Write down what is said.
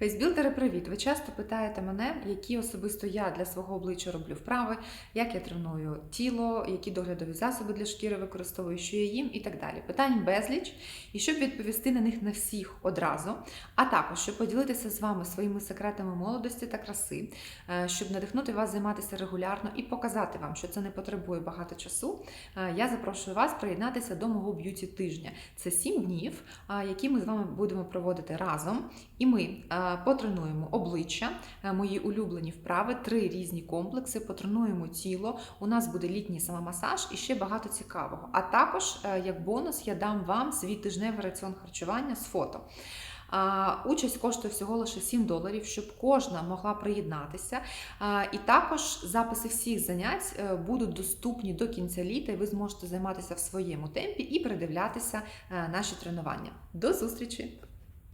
Фейсбілдери, привіт! Ви часто питаєте мене, які особисто я для свого обличчя роблю вправи, як я треную тіло, які доглядові засоби для шкіри використовую, що я їм і так далі. Питань безліч. І щоб відповісти на них на всіх одразу, а також щоб поділитися з вами своїми секретами молодості та краси, е, щоб надихнути вас займатися регулярно і показати вам, що це не потребує багато часу. е, Я запрошую вас приєднатися до мого б'юті тижня. Це сім днів, е, які ми з вами будемо проводити разом. І ми потренуємо обличчя, е, мої улюблені вправи, три різні комплекси, потренуємо тіло. У нас буде літній самомасаж і ще багато цікавого. А також, е, як бонус, я дам вам свій тижневий раціон харчування з фото. Участь коштує всього лише 7 доларів, щоб кожна могла приєднатися. І також записи всіх занять е, будуть доступні до кінця літа, і ви зможете займатися в своєму темпі і передивлятися наші тренування. До зустрічі!